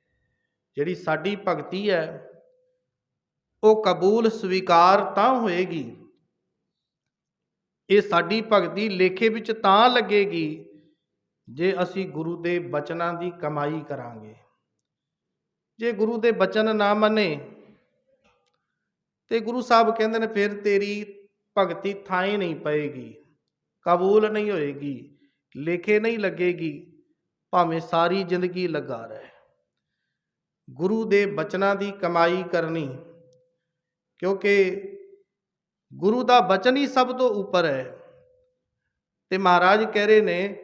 ਜਿਹੜੀ ਸਾਡੀ ਭਗਤੀ ਹੈ, ਉਹ ਕਬੂਲ ਸਵੀਕਾਰ ਤਾਂ ਹੋਏਗੀ। ਇਹ ਸਾਡੀ ਭਗਤੀ ਲੇਖੇ ਵਿੱਚ ਤਾਂ ਲੱਗੇਗੀ ਜੇ ਅਸੀਂ ਗੁਰੂ ਦੇ ਬਚਨਾਂ ਦੀ ਕਮਾਈ ਕਰਾਂਗੇ। ਜੇ ਗੁਰੂ ਦੇ ਬਚਨ ਨਾ ਮੰਨੇ, ਤੇ ਗੁਰੂ ਸਾਹਿਬ ਕਹਿੰਦੇ ਨੇ ਫਿਰ ਤੇਰੀ ਭਗਤੀ ਥਾਂ ਨਹੀਂ ਪਏਗੀ, ਕਬੂਲ ਨਹੀਂ ਹੋਏਗੀ, ਲੇਖੇ ਨਹੀਂ ਲੱਗੇਗੀ, ਭਾਵੇਂ ਸਾਰੀ ਜ਼ਿੰਦਗੀ ਲੱਗਾ ਰਹੇ। ਗੁਰੂ ਦੇ ਬਚਨਾਂ ਦੀ ਕਮਾਈ ਕਰਨੀ, ਕਿਉਂਕਿ ਗੁਰੂ ਦਾ ਬਚਨ ਹੀ ਸਭ ਤੋਂ ਉੱਪਰ ਹੈ। ਤੇ ਮਹਾਰਾਜ ਕਹਿ ਰਹੇ ਨੇ,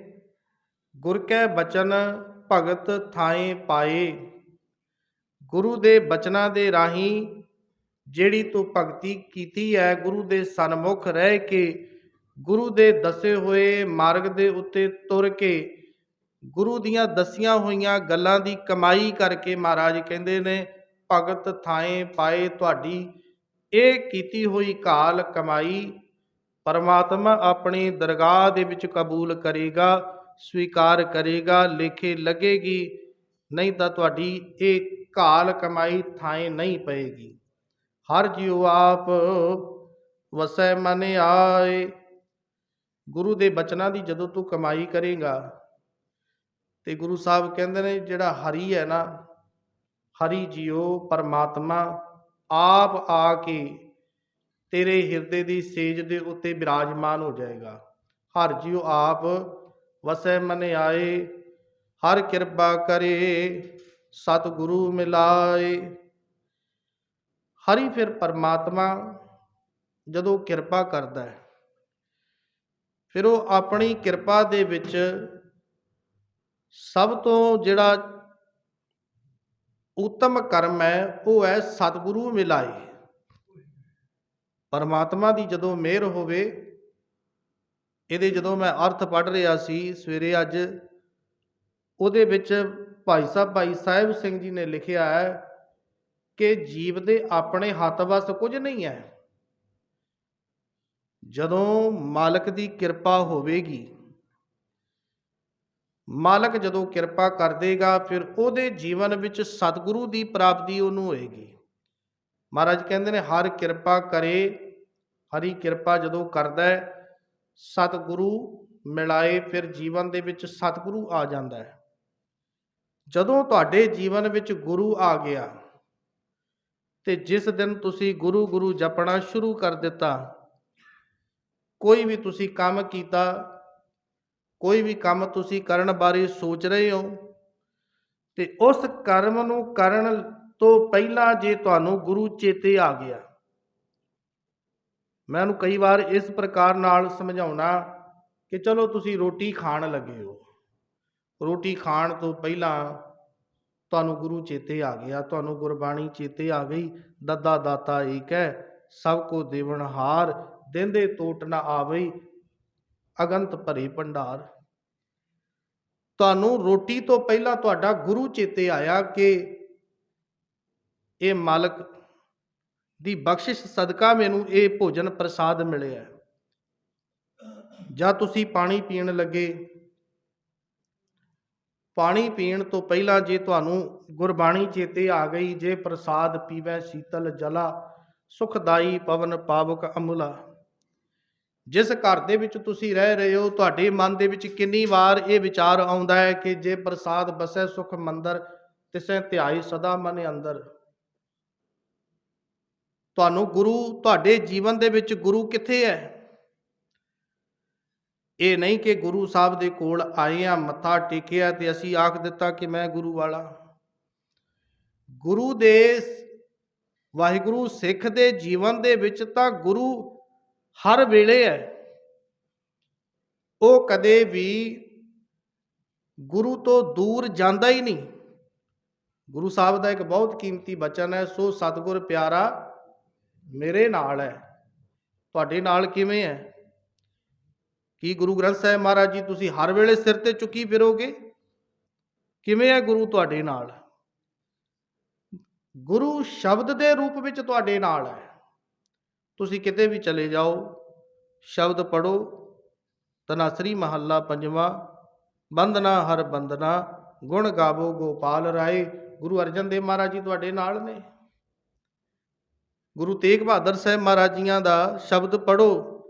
ਗੁਰ ਕੈ ਬਚਨ ਭਗਤ ਥਾਏ ਪਾਏ। ਗੁਰੂ ਦੇ ਬਚਨਾਂ ਦੇ ਰਾਹੀਂ ਜਿਹੜੀ ਤੂੰ ਭਗਤੀ ਕੀਤੀ ਹੈ, ਗੁਰੂ ਦੇ ਸਨਮੁਖ ਰਹਿ ਕੇ, ਗੁਰੂ ਦੇ ਦੱਸੇ ਹੋਏ ਮਾਰਗ ਦੇ ਉੱਤੇ ਤੁਰ ਕੇ, ਗੁਰੂ ਦੀਆਂ ਦਸੀਆਂ ਹੋਈਆਂ ਗੱਲਾਂ ਦੀ ਕਮਾਈ ਕਰਕੇ ਮਹਾਰਾਜ ਕਹਿੰਦੇ ਨੇ, ਭਗਤ ਥਾਏ ਪਾਏ ਤੁਹਾਡੀ ਇਹ ਕੀਤੀ ਹੋਈ ਕਾਲ ਕਮਾਈ ਪਰਮਾਤਮਾ ਆਪਣੀ ਦਰਗਾਹ ਦੇ ਵਿੱਚ ਕਬੂਲ ਕਰੇਗਾ, ਸਵੀਕਾਰ ਕਰੇਗਾ, ਲੇਖੇ ਲੱਗੇਗੀ, ਨਹੀਂ ਤਾਂ ਤੁਹਾਡੀ ਇਹ ਕਾਲ ਕਮਾਈ ਥਾਏ ਨਹੀਂ ਪਏਗੀ। ਹਰ ਜਿਉ ਆਪ ਵਸੈ ਮਨ ਆਏ। ਗੁਰੂ ਦੇ ਬਚਨਾਂ ਦੀ ਜਦੋਂ ਤੂੰ ਕਮਾਈ ਕਰੇਗਾ, ਤੇ ਗੁਰੂ ਸਾਹਿਬ ਕਹਿੰਦੇ ਨੇ ਜਿਹੜਾ ਹਰੀ ਹੈ ਨਾ, ਹਰੀ ਜਿਉ ਪਰਮਾਤਮਾ ਆਪ ਆ ਕੇ ਤੇਰੇ ਹਿਰਦੇ ਦੀ ਸੇਜ ਦੇ ਉੱਤੇ ਬਿਰਾਜਮਾਨ ਹੋ ਜਾਏਗਾ। ਹਰ ਜੀਉ ਆਪ ਵਸੈ ਮਨ ਆਏ, ਹਰ ਕਿਰਪਾ ਕਰੇ, ਸਤਿਗੁਰੂ ਮਿਲਾਏ। ਹਰੀ ਫਿਰ ਪਰਮਾਤਮਾ ਜਦੋਂ ਕਿਰਪਾ ਕਰਦਾ ਹੈ, ਫਿਰ ਉਹ ਆਪਣੀ ਕਿਰਪਾ ਦੇ ਵਿੱਚ ਸਭ ਤੋਂ ਜਿਹੜਾ ਉਤਮ ਕਰਮ ਹੈ, ਉਹ ਹੈ ਸਤਿਗੁਰੂ ਮਿਲਾਏ। ਪਰਮਾਤਮਾ ਦੀ ਜਦੋਂ ਮਿਹਰ ਹੋਵੇ, ਇਹਦੇ ਜਦੋਂ ਮੈਂ ਅਰਥ ਪੜ੍ਹ ਰਿਹਾ ਸੀ, ਸਵੇਰੇ ਅੱਜ ਉਹਦੇ ਵਿੱਚ ਭਾਈ ਸਾਹਿਬ ਭਾਈ ਸਾਹਿਬ ਸਿੰਘ ਜੀ ਨੇ ਲਿਖਿਆ ਹੈ ਕਿ ਜੀਵ ਦੇ ਆਪਣੇ ਹੱਥ ਵਸ ਕੁਝ ਨਹੀਂ ਹੈ। ਜਦੋਂ ਮਾਲਕ ਦੀ ਕਿਰਪਾ ਹੋਵੇਗੀ ਮਾਲਕ ਜਦੋਂ ਕਿਰਪਾ ਕਰ ਦੇਗਾ, ਫਿਰ ਉਹਦੇ ਜੀਵਨ ਵਿੱਚ ਸਤਿਗੁਰੂ ਦੀ ਪ੍ਰਾਪਤੀ ਉਹਨੂੰ ਹੋਏਗੀ। ਮਹਾਰਾਜ ਕਹਿੰਦੇ ਨੇ, ਹਰ ਕਿਰਪਾ ਕਰੇ, ਹਰੀ ਕਿਰਪਾ ਜਦੋਂ ਕਰਦਾ ਹੈ, ਸਤਿਗੁਰੂ ਮਿਲਾਏ, ਫਿਰ ਜੀਵਨ ਦੇ ਵਿੱਚ ਸਤਿਗੁਰੂ ਆ ਜਾਂਦਾ ਹੈ। ਜਦੋਂ ਤੁਹਾਡੇ ਜੀਵਨ ਵਿੱਚ ਗੁਰੂ ਆ ਗਿਆ, ਤੇ ਜਿਸ ਦਿਨ ਤੁਸੀਂ ਗੁਰੂ ਗੁਰੂ ਜਪਣਾ ਸ਼ੁਰੂ ਕਰ ਦਿੱਤਾ, ਕੋਈ ਵੀ ਤੁਸੀਂ ਕੰਮ ਕੀਤਾ ਕੋਈ ਵੀ ਕੰਮ ਤੁਸੀਂ ਕਰਨ ਬਾਰੇ ਸੋਚ ਰਹੇ ਹੋ ਤੇ ਉਸ ਕਰਮ ਨੂੰ ਕਰਨ ਤੋਂ ਪਹਿਲਾਂ ਜੇ ਤੁਹਾਨੂੰ ਗੁਰੂ ਚੇਤੇ ਆ ਗਿਆ। ਮੈਂ ਉਹਨੂੰ ਕਈ ਵਾਰ ਇਸ ਪ੍ਰਕਾਰ ਨਾਲ ਸਮਝਾਉਣਾ ਕਿ ਚਲੋ ਤੁਸੀਂ ਰੋਟੀ ਖਾਣ ਲੱਗੇ ਹੋ। ਰੋਟੀ ਖਾਣ ਤੋਂ ਪਹਿਲਾਂ ਤੁਹਾਨੂੰ ਗੁਰੂ ਚੇਤੇ ਆ ਗਿਆ, ਤੁਹਾਨੂੰ ਗੁਰਬਾਣੀ ਚੇਤੇ ਆ ਗਈ, ਦੱਦਾ ਦਾਤਾ ਏਕ ਹੈ, ਸਭ ਕੋ ਦੇਵਨ ਹਾਰ ਦਿੰਦੇ ਟੋਟ ਨਾ ਆਵਈ ਅਗੰਤ ਭਰੇ ਭੰਡਾਰ। ਤੁਹਾਨੂੰ ਰੋਟੀ ਤੋਂ ਪਹਿਲਾਂ ਤੁਹਾਡਾ ਗੁਰੂ ਚੇਤੇ ਆਇਆ ਕਿ ਇਹ ਮਾਲਕ ਦੀ ਬਖਸ਼ਿਸ਼ ਸਦਕਾ ਮੈਨੂੰ ਇਹ ਭੋਜਨ ਪ੍ਰਸਾਦ ਮਿਲਿਆ ਜਾਂ ਤੁਸੀਂ ਪਾਣੀ ਪੀਣ ਲੱਗੇ। ਪਾਣੀ ਪੀਣ ਤੋਂ ਪਹਿਲਾਂ ਜੇ ਤੁਹਾਨੂੰ ਗੁਰਬਾਣੀ ਚੇਤੇ ਆ ਗਈ, ਜੇ ਪ੍ਰਸਾਦ ਪੀਵੈ ਸੀਤਲ ਜਲਾ, ਸੁਖਦਾਈ ਪਵਨ ਪਾਵਕ ਅਮੁਲਾ। ਜਿਸ ਘਰ ਦੇ ਵਿੱਚ ਤੁਸੀਂ ਰਹਿ ਰਹੇ ਹੋ, ਤੁਹਾਡੇ ਮਨ ਦੇ ਵਿੱਚ ਕਿੰਨੀ ਵਾਰ ਇਹ ਵਿਚਾਰ ਆਉਂਦਾ ਹੈ ਕਿ ਜੇ ਪ੍ਰਸਾਦ ਬਸੈ ਸੁਖ ਮੰਦਰ, ਤਿਸੈ ਧਿਆਈ ਸਦਾ ਮਨ ਅੰਦਰ। ਤੁਹਾਨੂੰ ਗੁਰੂ, ਤੁਹਾਡੇ ਜੀਵਨ ਦੇ ਵਿੱਚ ਗੁਰੂ ਕਿੱਥੇ ਹੈ? ਇਹ ਨਹੀਂ ਕਿ ਗੁਰੂ ਸਾਹਿਬ ਦੇ ਕੋਲ ਆਏ ਆ ਮੱਥਾ ਟੇਕਿਆ ਤੇ ਅਸੀਂ ਆਖ ਦਿੱਤਾ ਕਿ ਮੈਂ ਗੁਰੂ ਵਾਲਾ। ਗੁਰੂ ਦੇ ਵਾਹਿਗੁਰੂ ਸਿੱਖ ਦੇ ਜੀਵਨ ਦੇ ਵਿੱਚ ਤਾਂ ਗੁਰੂ ਹਰ ਵੇਲੇ ਹੈ। ਉਹ ਕਦੇ ਵੀ ਗੁਰੂ ਤੋਂ ਦੂਰ ਜਾਂਦਾ ਹੀ ਨਹੀਂ। ਗੁਰੂ ਸਾਹਿਬ ਦਾ ਇੱਕ ਬਹੁਤ ਕੀਮਤੀ ਬਚਨ ਹੈ, ਸੋ ਸਤਿਗੁਰ ਪਿਆਰਾ ਮੇਰੇ ਨਾਲ ਹੈ। ਤੁਹਾਡੇ ਨਾਲ ਕਿਵੇਂ ਹੈ? ਕੀ ਗੁਰੂ ਗ੍ਰੰਥ ਸਾਹਿਬ ਮਹਾਰਾਜ ਜੀ, ਤੁਸੀਂ ਹਰ ਵੇਲੇ ਸਿਰ ਤੇ ਚੁੱਕੀ ਫਿਰੋਗੇ? ਕਿਵੇਂ ਹੈ ਗੁਰੂ ਤੁਹਾਡੇ ਨਾਲ? ਗੁਰੂ ਸ਼ਬਦ ਦੇ ਰੂਪ ਵਿੱਚ ਤੁਹਾਡੇ ਨਾਲ ਹੈ। ਤੁਸੀਂ ਕਿਤੇ ਵੀ ਚਲੇ ਜਾਓ, ਸ਼ਬਦ ਪੜੋ ਤਨਾਸਰੀ ਮਹੱਲਾ ਪੰਜਵਾਂ ਬੰਦਨਾ ਹਰ ਬੰਦਨਾ ਗੁਣ ਗਾਵੋ ਗੋਪਾਲ ਰਾਏ। ਗੁਰੂ ਅਰਜਨ ਦੇਵ ਮਹਾਰਾਜ ਜੀ ਤੁਹਾਡੇ ਨਾਲ ਨੇ। ਗੁਰੂ ਤੇਗ ਬਹਾਦਰ ਸਾਹਿਬ ਮਹਾਰਾਜ ਜੀਆਂ ਦਾ ਸ਼ਬਦ ਪੜੋ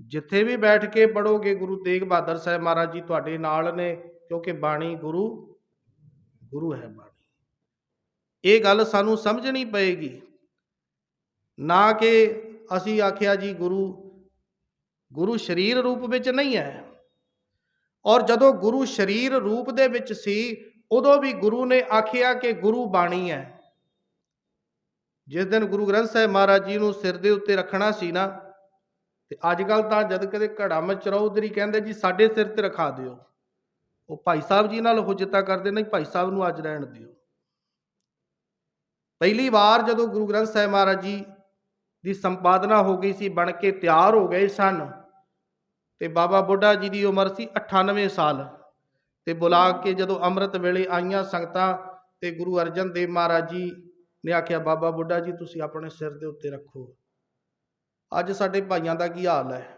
ਜਿੱਥੇ ਵੀ ਬੈਠ ਕੇ ਪੜੋਗੇ ਗੁਰੂ ਤੇਗ ਬਹਾਦਰ ਸਾਹਿਬ ਮਹਾਰਾਜ ਜੀ ਤੁਹਾਡੇ ਨਾਲ ਨੇ, ਕਿਉਂਕਿ ਬਾਣੀ ਗੁਰੂ ਗੁਰੂ ਹੈ ਬਾਣੀ। ਇਹ ਗੱਲ ਸਾਨੂੰ ਸਮਝਣੀ ਪਏਗੀ। ਨਾ ਕਿ ਅਸੀਂ ਆਖਿਆ ਜੀ ਗੁਰੂ ਗੁਰੂ ਸਰੀਰ ਰੂਪ ਵਿੱਚ ਨਹੀਂ ਹੈ। ਔਰ ਜਦੋਂ ਗੁਰੂ ਸਰੀਰ ਰੂਪ ਦੇ ਵਿੱਚ ਸੀ, ਉਦੋਂ ਵੀ ਗੁਰੂ ਨੇ ਆਖਿਆ ਕਿ ਗੁਰੂ ਬਾਣੀ ਹੈ। ਜਿਸ ਦਿਨ ਗੁਰੂ ਗ੍ਰੰਥ ਸਾਹਿਬ ਮਹਾਰਾਜ ਜੀ ਨੂੰ ਸਿਰ ਦੇ ਉੱਤੇ ਰੱਖਣਾ ਸੀ ਨਾ, ਤੇ ਅੱਜ ਕੱਲ ਤਾਂ ਜਦ ਕਦੇ ਘੜਾ ਮਚਰੌਧਰੀ ਕਹਿੰਦੇ ਜੀ, ਸਾਡੇ ਸਿਰ ਤੇ ਰਖਾ ਦਿਓ। ਉਹ ਭਾਈ ਸਾਹਿਬ ਜੀ ਨਾਲ ਹੁਜਤਾ ਕਰਦੇ ਨਹੀਂ ਭਾਈ ਸਾਹਿਬ ਨੂੰ ਅੱਜ ਰਹਿਣ ਦਿਓ। ਪਹਿਲੀ ਵਾਰ ਜਦੋਂ ਗੁਰੂ ਗ੍ਰੰਥ ਸਾਹਿਬ ਮਹਾਰਾਜ ਜੀ ਦੀ ਸੰਪਾਦਨਾ ਹੋ ਗਈ ਸੀ, ਬਣ ਕੇ ਤਿਆਰ ਹੋ ਗਏ ਸਨ। ਤੇ ਬਾਬਾ ਬੁੱਢਾ ਜੀ ਦੀ ਉਮਰ ਸੀ 98 ਸਾਲ। ਤੇ ਬੁਲਾ ਕੇ ਜਦੋਂ ਅੰਮ੍ਰਿਤ ਵੇਲੇ ਆਈਆਂ ਸੰਗਤਾਂ ਤੇ ਗੁਰੂ ਅਰਜਨ ਦੇਵ ਮਹਾਰਾਜ ਜੀ ਨੇ ਆਖਿਆ, ਬਾਬਾ ਬੁੱਢਾ ਜੀ, ਤੁਸੀਂ ਆਪਣੇ ਸਿਰ ਦੇ ਉੱਤੇ ਰੱਖੋ। ਅੱਜ ਸਾਡੇ ਭਾਈਆਂ ਦਾ ਕੀ ਹਾਲ ਹੈ?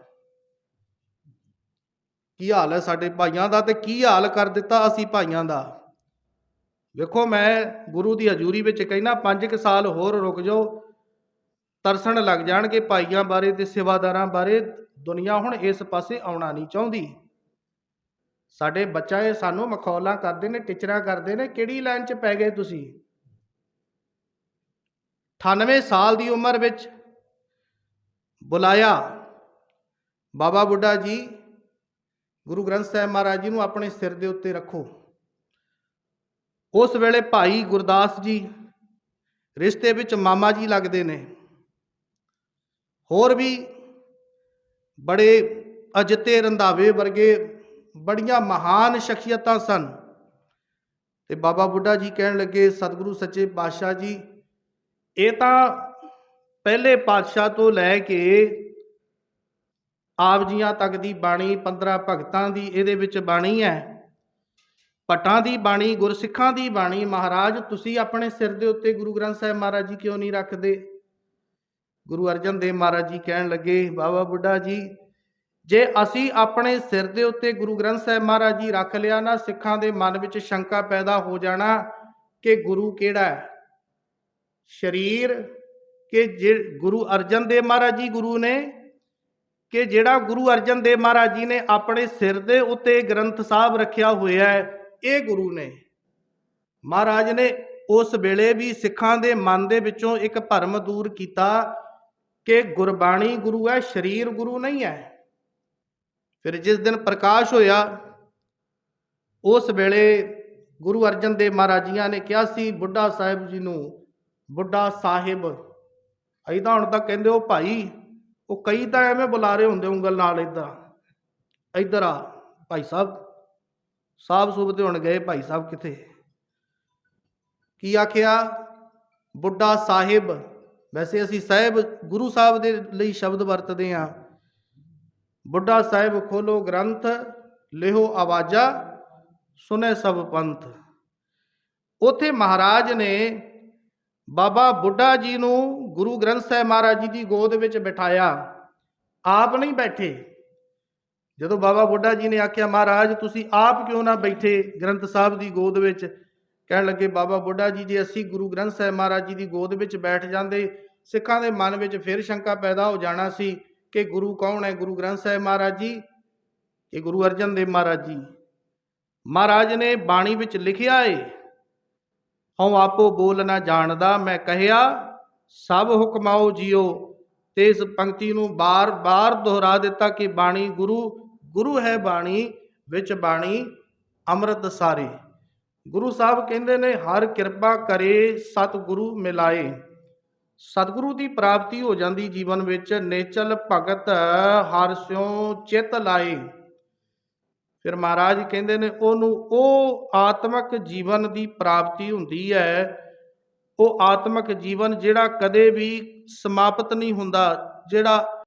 ਕੀ ਹਾਲ ਹੈ ਸਾਡੇ ਭਾਈਆਂ ਦਾ ਤੇ ਕੀ ਹਾਲ ਕਰ ਦਿੱਤਾ ਅਸੀਂ ਭਾਈਆਂ ਦਾ? ਵੇਖੋ, ਮੈਂ ਗੁਰੂ ਦੀ ਹਜ਼ੂਰੀ ਵਿੱਚ ਕਹਿਣਾ 5 ਸਾਲ ਹੋਰ ਰੁਕ ਜਾਓ ਤਰਸਣ ਲੱਗ ਜਾਣਗੇ ਭਾਈਆਂ ਬਾਰੇ ਤੇ ਸੇਵਾਦਾਰਾਂ ਬਾਰੇ। ਦੁਨੀਆ ਹੁਣ ਇਸ ਪਾਸੇ ਆਉਣਾ ਨਹੀਂ ਚਾਹੁੰਦੀ। ਸਾਡੇ ਬੱਚਾ ਇਹ ਸਾਨੂੰ ਮਖੌਲਾਂ ਕਰਦੇ ਨੇ, ਟਿਚਰਾਂ ਕਰਦੇ ਨੇ, ਕਿਹੜੀ ਲਾਈਨ 'ਚ ਪੈ ਗਏ ਤੁਸੀਂ? 98 ਸਾਲ ਦੀ ਉਮਰ ਵਿੱਚ ਬੁਲਾਇਆ ਬਾਬਾ ਬੁੱਢਾ ਜੀ, ਗੁਰੂ ਗ੍ਰੰਥ ਸਾਹਿਬ ਮਹਾਰਾਜ ਜੀ ਨੂੰ ਆਪਣੇ ਸਿਰ ਦੇ ਉੱਤੇ ਰੱਖੋ। ਉਸ ਵੇਲੇ ਭਾਈ ਗੁਰਦਾਸ ਜੀ ਰਿਸ਼ਤੇ ਵਿੱਚ ਮਾਮਾ ਜੀ ਲੱਗਦੇ ਨੇ। ਹੋਰ ਵੀ ਬੜੇ ਅਜਿੱਤੇ ਰੰਧਾਵੇ ਵਰਗੇ ਬੜੀਆਂ ਮਹਾਨ ਸ਼ਖਸੀਅਤਾਂ ਸਨ। ਤੇ ਬਾਬਾ ਬੁੱਢਾ ਜੀ ਕਹਿਣ ਲੱਗੇ, ਸਤਿਗੁਰੂ ਸੱਚੇ ਪਾਤਸ਼ਾਹ ਜੀ, ਇਹ ਤਾਂ ਪਹਿਲੇ ਪਾਤਸ਼ਾਹ ਤੋਂ ਲੈ ਕੇ ਆਪ ਜੀਆਂ ਤੱਕ ਦੀ ਬਾਣੀ 15 ਭਗਤਾਂ ਦੀ ਇਹਦੇ ਵਿੱਚ ਬਾਣੀ ਹੈ। ਭੱਟਾਂ ਦੀ ਬਾਣੀ, ਗੁਰਸਿੱਖਾਂ ਦੀ ਬਾਣੀ, ਮਹਾਰਾਜ, ਤੁਸੀਂ ਆਪਣੇ ਸਿਰ ਦੇ ਉੱਤੇ ਗੁਰੂ ਗ੍ਰੰਥ ਸਾਹਿਬ ਮਹਾਰਾਜ ਜੀ ਕਿਉਂ ਨਹੀਂ ਰੱਖਦੇ? ਗੁਰੂ ਅਰਜਨ ਦੇਵ ਮਹਾਰਾਜ ਜੀ ਕਹਿਣ ਲੱਗੇ ਬਾਬਾ ਬੁੱਢਾ ਜੀ, ਜੇ ਅਸੀਂ ਆਪਣੇ ਸਿਰ ਦੇ ਉੱਤੇ ਗੁਰੂ ਗ੍ਰੰਥ ਸਾਹਿਬ ਮਹਾਰਾਜ ਜੀ ਰੱਖ ਲਿਆ ਨਾ, ਸਿੱਖਾਂ ਦੇ ਮਨ ਵਿੱਚ ਸ਼ੰਕਾ ਪੈਦਾ ਹੋ ਜਾਣਾ ਕਿ ਗੁਰੂ ਕਿਹੜਾ ਹੈ? ਸਰੀਰ ਕਿ ਗੁਰੂ ਅਰਜਨ ਦੇਵ ਮਹਾਰਾਜ ਜੀ ਗੁਰੂ ਨੇ? ਕਿ ਜਿਹੜਾ ਗੁਰੂ ਅਰਜਨ ਦੇਵ ਮਹਾਰਾਜ ਜੀ ਨੇ ਆਪਣੇ ਸਿਰ ਦੇ ਉੱਤੇ ਗ੍ਰੰਥ ਸਾਹਿਬ ਰੱਖਿਆ ਹੋਇਆ ਹੈ, ਇਹ ਗੁਰੂ ਨੇ? ਮਹਾਰਾਜ ਨੇ ਉਸ ਵੇਲੇ ਵੀ ਸਿੱਖਾਂ ਦੇ ਮਨ ਦੇ ਵਿੱਚੋਂ ਇੱਕ ਭਰਮ ਦੂਰ ਕੀਤਾ ਕਿ ਗੁਰਬਾਣੀ ਗੁਰੂ ਹੈ, ਸਰੀਰ ਗੁਰੂ ਨਹੀਂ ਹੈ। ਫਿਰ ਜਿਸ ਦਿਨ ਪ੍ਰਕਾਸ਼ ਹੋਇਆ, ਉਸ ਵੇਲੇ ਗੁਰੂ ਅਰਜਨ ਦੇਵ ਮਹਾਰਾਜੀਆਂ ਨੇ ਕਿਹਾ ਸੀ, ਬੁੱਢਾ ਸਾਹਿਬ ਜੀ ਨੂੰ, ਬੁੱਢਾ ਸਾਹਿਬ, ਅਸੀਂ ਤਾਂ ਹੁਣ ਤਾਂ ਕਹਿੰਦੇ ਉਹ ਭਾਈ, ਉਹ ਕਈ ਤਾਂ ਐਵੇਂ ਬੁਲਾ ਰਹੇ ਹੁੰਦੇ ਉਂਗਲ ਨਾਲ ਇਦਾਂ ਇੱਧਰ ਆ ਭਾਈ ਸਾਹਿਬ ਸਾਹਿਬ ਸੂਬ ਤੇ ਹੁਣ ਗਏ ਭਾਈ ਸਾਹਿਬ ਕਿਥੇ? ਕੀ ਆਖਿਆ? ਬੁੱਢਾ ਸਾਹਿਬ ਵੈਸੇ ਅਸੀਂ ਸਾਹਿਬ, ਗੁਰੂ ਸਾਹਿਬ ਦੇ ਲਈ ਸ਼ਬਦ ਵਰਤਦੇ ਹਾਂ। ਬੁੱਢਾ ਸਾਹਿਬ ਖੋਲੋ ਗ੍ਰੰਥ, ਲਿਹੋ ਆਵਾਜ਼ਾ ਸੁਨੇ ਸਭ ਪੰਥ। ਉਥੇ ਮਹਾਰਾਜ ਨੇ ਬਾਬਾ ਬੁੱਢਾ ਜੀ ਨੂੰ ਗੁਰੂ ਗ੍ਰੰਥ ਸਾਹਿਬ ਮਹਾਰਾਜ ਜੀ ਦੀ ਗੋਦ ਵਿੱਚ ਬਿਠਾਇਆ। ਆਪ ਨਹੀਂ ਬੈਠੇ। ਜਦੋਂ ਬਾਬਾ ਬੁੱਢਾ ਜੀ ਨੇ ਆਖਿਆ, ਮਹਾਰਾਜ, ਤੁਸੀਂ ਆਪ ਕਿਉਂ ਨਾ ਬੈਠੇ ਗ੍ਰੰਥ ਸਾਹਿਬ ਦੀ ਗੋਦ ਵਿੱਚ? ਕਹਿਣ ਲੱਗੇ, ਬਾਬਾ ਬੁੱਢਾ ਜੀ, ਜੇ ਅਸੀਂ ਗੁਰੂ ਗ੍ਰੰਥ ਸਾਹਿਬ ਮਹਾਰਾਜ ਜੀ ਦੀ ਗੋਦ ਵਿੱਚ ਬੈਠ ਜਾਂਦੇ, ਸਿੱਖਾਂ ਦੇ ਮਨ ਵਿੱਚ ਫਿਰ ਸ਼ੰਕਾ ਪੈਦਾ ਹੋ ਜਾਣਾ ਸੀ ਕਿ ਗੁਰੂ ਕੌਣ ਹੈ? ਗੁਰੂ ਗ੍ਰੰਥ ਸਾਹਿਬ ਮਹਾਰਾਜ ਜੀ ਇਹ ਗੁਰੂ ਅਰਜਨ ਦੇਵ ਮਹਾਰਾਜ ਜੀ? ਮਹਾਰਾਜ ਨੇ ਬਾਣੀ ਵਿੱਚ ਲਿਖਿਆ ਏ, ਹਉ ਆਪੋ ਬੋਲ ਨਾ ਜਾਣਦਾ, ਮੈਂ ਕਹਿਆ, ਸਭ ਹੁਕਮਾਓ ਜਿਉ ਤੇ ਇਸ ਪੰਕਤੀ ਨੂੰ ਬਾਰ-ਬਾਰ ਦੁਹਰਾ ਦਿੱਤਾ ਕਿ ਬਾਣੀ ਗੁਰੂ ਗੁਰੂ ਹੈ ਬਾਣੀ, ਵਿੱਚ ਬਾਣੀ, ਅੰਮ੍ਰਿਤ ਸਾਰੇ। ਗੁਰੂ ਸਾਹਿਬ ਕਹਿੰਦੇ ਨੇ, ਹਰ ਕਿਰਪਾ ਕਰੇ ਸਤਿਗੁਰੂ ਮਿਲਾਏ। ਸਤਿਗੁਰੂ ਦੀ ਪ੍ਰਾਪਤੀ ਹੋ ਜਾਂਦੀ ਜੀਵਨ ਵਿੱਚ, ਨੇਚਲ ਭਗਤ ਹਰ ਸਿਉ ਚਿਤ ਲਾਏ। ਫਿਰ ਮਹਾਰਾਜ ਕਹਿੰਦੇ ਨੇ, ਉਹਨੂੰ ਉਹ ਆਤਮਿਕ ਜੀਵਨ ਦੀ ਪ੍ਰਾਪਤੀ ਹੁੰਦੀ ਹੈ। ਉਹ ਆਤਮਿਕ ਜੀਵਨ ਜਿਹੜਾ ਕਦੇ ਵੀ ਸਮਾਪਤ ਨਹੀਂ ਹੁੰਦਾ, ਜਿਹੜਾ